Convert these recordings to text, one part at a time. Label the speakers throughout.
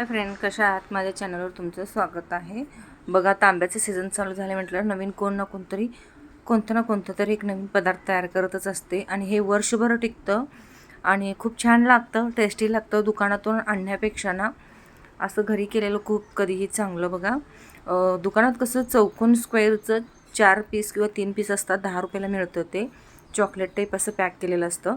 Speaker 1: Hi friend कशा आहात? माझ्या चॅनलवर तुमचं स्वागत आहे. बघा आता आंब्याचं सीझन चालू झाले म्हटलं नवीन कोण ना कोणतरी कोणतं ना कोणतं तरी एक नवीन पदार्थ तयार करतच असते. आणि हे वर्षभर टिकतं आणि खूप छान लागतं टेस्टी लागतं. दुकानातून आणण्यापेक्षा ना असं घरी केलेलं खूप कधीही चांगलं बघा. दुकानात कसं चौकोन स्क्वेअरचं चार पीस किंवा तीन पीस असतात दहा रुपयाला मिळतं ते. चॉकलेट टाईप असं पॅक केलेलं असतं.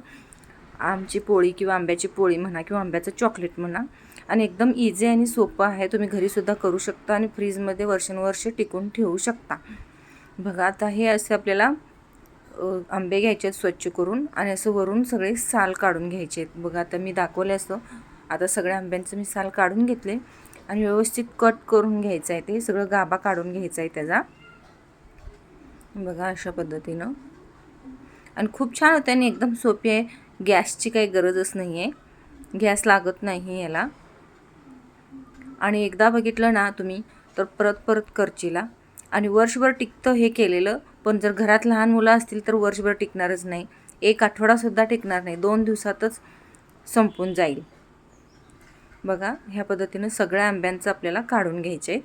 Speaker 1: आमची पोळी किंवा आंब्याची पोळी म्हणा किंवा आंब्याचं चॉकलेट म्हणा. आणि एकदम इझी आणि सोपं आहे. तुम्ही घरीसुद्धा करू शकता आणि फ्रीजमध्ये वर्षानुवर्ष टिकून ठेवू शकता. बघा आता हे असे आपल्याला आंबे घ्यायचे आहेत स्वच्छ करून आणि असं वरून सगळे साल काढून घ्यायचे आहेत. बघा आता मी दाखवले असं. आता सगळ्या आंब्यांचं मी साल काढून घेतले आणि व्यवस्थित कट करून घ्यायचं आहे ते. सगळं गाबा काढून घ्यायचा आहे त्याचा. बघा अशा पद्धतीनं. आणि खूप छान होते आणि एकदम सोपी आहे. गॅसची काही गरजच नाही आहे गॅस लागत नाही याला. आणि एकदा बघितलं ना तुम्ही तर परत परत करचीला. आणि वर्षभर टिकतं हे केलेलं पण जर घरात लहान मुलं असतील तर वर्षभर टिकणारच नाही. एक आठवडासुद्धा टिकणार नाही. दोन दिवसातच संपून जाईल. बघा ह्या पद्धतीनं सगळ्या आंब्यांचं आपल्याला काढून घ्यायचे.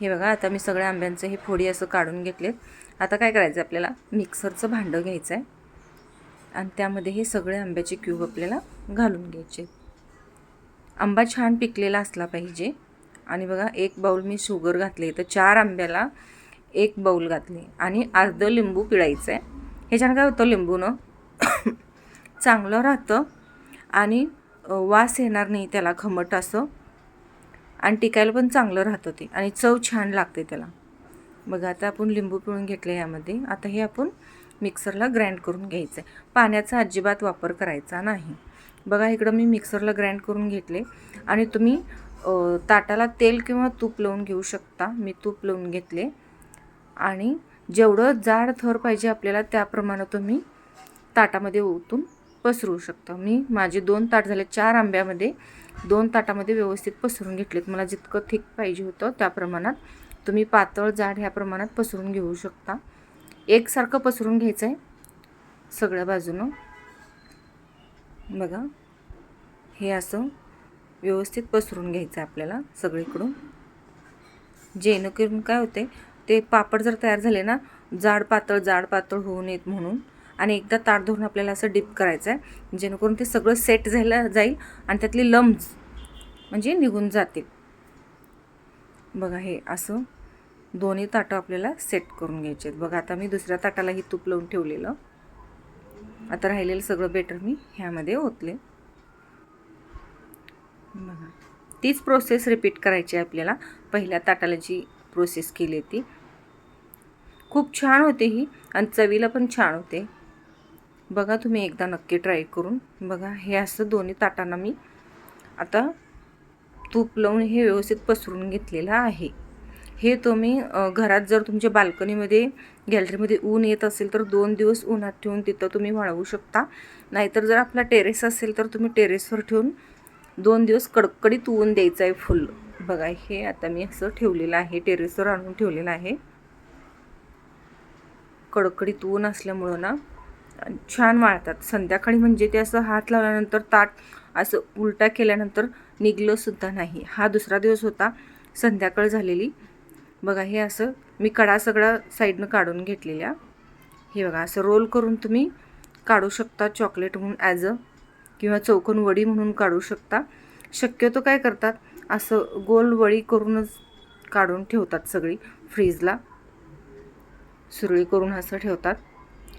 Speaker 1: हे बघा आता मी सगळ्या आंब्यांचं हे फोडी असं काढून घेतलेत. आता काय करायचं आपल्याला? मिक्सरचं भांडं घ्यायचं आहे आणि त्यामध्ये हे सगळे आंब्याचे क्यूब आपल्याला घालून घ्यायचे. आंबा छान पिकलेला असला पाहिजे. आणि बघा एक बाऊल मी शुगर घातले. तर चार आंब्याला एक बाऊल घातले. आणि अर्धं लिंबू पिळायचं. आहे ह्याच्यानं काय होतं लिंबूनं? चांगलं राहतं. आणि वास येणार नाही त्याला खमट असं. आणि टिकायला पण चांगलं राहतं ते. आणि चव छान लागते त्याला. बघा आता आपण लिंबू पिळून घेतलं यामध्ये. आता हे आपण मिक्सरला ग्राइंड करून घ्यायचं आहे पाण्याचा अजिबात वापर करायचा नाही. बघा इकडं मी मिक्सरला ग्राइंड करून घेतले. आणि तुम्ही ताटाला तेल किंवा तूप लावून घेऊ शकता. मी तूप लावून घेतले. आणि जेवढं जाड थर पाहिजे आपल्याला त्याप्रमाणे तुम्ही ताटामध्ये ओतून पसरू शकता. मी माझे दोन ताट झाले चार आंब्यामध्ये. दोन ताटामध्ये व्यवस्थित पसरून घेतलेत. मला जितकं थिक पाहिजे होतं त्या प्रमाणात तुम्ही पातळ जाड ह्या प्रमाणात पसरून घेऊ शकता. एकसारखं पसरून घ्यायचं आहे सगळ्या बाजूनं. बघा. हे असं व्यवस्थित पसरून घ्यायचं आहे आपल्याला सगळीकडून. जेणेकरून काय होते ते पापड जर तयार झाले ना जाड पातळ जाड पातळ होऊ नयेत म्हणून. आणि एकदा ताट धरून आपल्याला असं डिप करायचं आहे जेणेकरून ते सगळं सेट झालं जाईल आणि त्यातले लम्स म्हणजे निघून जातील. बघा हे असं दोन्ही ताटं आपल्याला सेट करून घ्यायचे आहेत. बघा आता मी दुसऱ्या ताटालाही तूप लावून ठेवलेलं. आता राहिलेलं सगळं बेटर मी ह्यामध्ये ओतले. बघा. तीच प्रोसेस रिपीट करायची आहे आपल्याला. पहिल्या ताटाला जी प्रोसेस केली ती. खूप छान होते ही आणि चवीला पण छान होते. बघा तुम्ही एकदा नक्की ट्राय करून. बघा हे असं दोन्ही ताटांना मी आता तूप लावून हे व्यवस्थित पसरून घेतलेलं आहे. हे तुम्ही घरात जर तुमच्या बाल्कनीमध्ये गॅलरीमध्ये ऊन येत असेल तर दोन दिवस उन्हात ठेवून तिथं तुम्ही वाळवू शकता. नाहीतर जर आपला टेरेस असेल तर तुम्ही टेरेसवर ठेवून दोन दिवस कडकडीत ऊन द्यायचं आहे फुल. बघा हे आता मी असं ठेवलेलं आहे टेरेसवर आणून ठेवलेलं आहे. कडकडीत ऊन असल्यामुळं ना छान वाळतात. संध्याकाळी म्हणजे ते असं हात लावल्यानंतर ताट असं उलटा केल्यानंतर निघलंसुद्धा नाही. हा दुसरा दिवस होता संध्याकाळ झालेली. बघा हे असं मी कडा सगळा साईडनं काढून घेतलेल्या. हे बघा असं रोल करून तुम्ही काढू शकता चॉकलेट म्हणून ॲज अ किंवा चौकोन वडी म्हणून काढू शकता. शक्यतो काय करतात असं गोल वडी करूनच काढून ठेवतात सगळी फ्रीजला. सुरळी करून असं ठेवतात.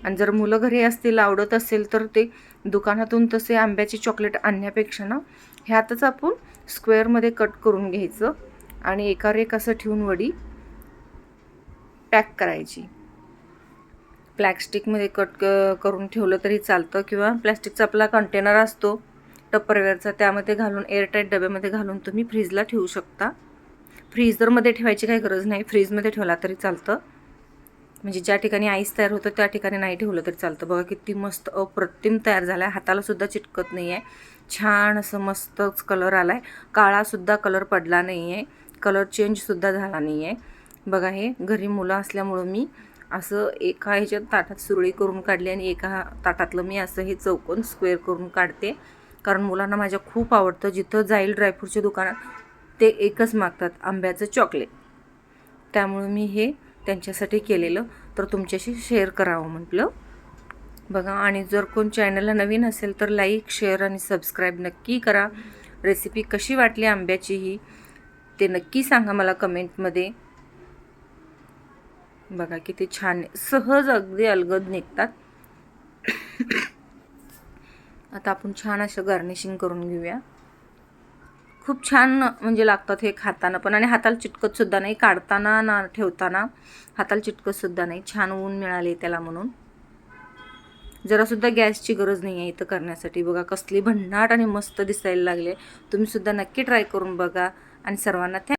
Speaker 1: आणि जर मुलं घरी असतील आवडत असेल तर ते दुकानातून तसे आंब्याचे चॉकलेट आणण्यापेक्षा ना ह्यातच आपण स्क्वेअरमध्ये कट करून घ्यायचं. आणि एकावर एक असं ठेवून वडी पॅक करायची. प्लॅस्टिकमध्ये कट क करून ठेवलं तरी चालतं किंवा प्लॅस्टिकचा आपला कंटेनर असतो टप्परवेअरचा त्यामध्ये घालून एअरटाईट डब्यामध्ये घालून तुम्ही फ्रीजला ठेवू शकता. फ्रीजरमध्ये ठेवायची काही गरज नाही फ्रीजमध्ये ठेवला तरी चालतं. म्हणजे ज्या ठिकाणी आईस तयार होतं त्या ठिकाणी नाही ठेवलं तरी चालतं. बघा किती मस्त अप्रतिम तयार झाला आहे हातालासुद्धा चिटकत नाही आहे छान असं मस्तच कलर आला आहे काळासुद्धा कलर पडला नाही आहे कलर चेंजसुद्धा झाला नाही आहे बघा हे घरी मुलं असल्यामुळं मी असं एका ह्याच्यात ताटात सुरळी करून काढली आणि एका ताटातलं मी असं हे चौकोन स्क्वेअर करून काढते. कारण मुलांना माझ्या खूप आवडतं. जिथं जाईल ड्रायफ्रूटच्या दुकानात ते एकच मागतात आंब्याचं चॉकलेट त्यामुळं मी हे त्यांच्यासाठी केलेलं. तर तुमच्याशी शेअर करावं म्हटलं. बघा आणि जर कोण चॅनलला नवीन असेल तर लाईक शेअर आणि सबस्क्राईब नक्की करा. रेसिपी कशी वाटली आंब्याची ही ते नक्की सांगा मला कमेंटमध्ये. बघा किती छान सहज अगदी अलगद निघतात. आता आपण छान असं गार्निशिंग करून घेऊया. खूप छान म्हणजे लागतात हे खाताना पण आणि हाताला चिटकतसुद्धा नाही. काढताना ना ठेवताना हाताला चिटकतसुद्धा नाही. छान ऊन मिळाले त्याला म्हणून. जरासुद्धा गॅसची गरज नाही आहे इथं करण्यासाठी. बघा कसली भन्नाट आणि मस्त दिसायला लागले. तुम्हीसुद्धा नक्की ट्राय करून बघा. आणि सर्वांना थँक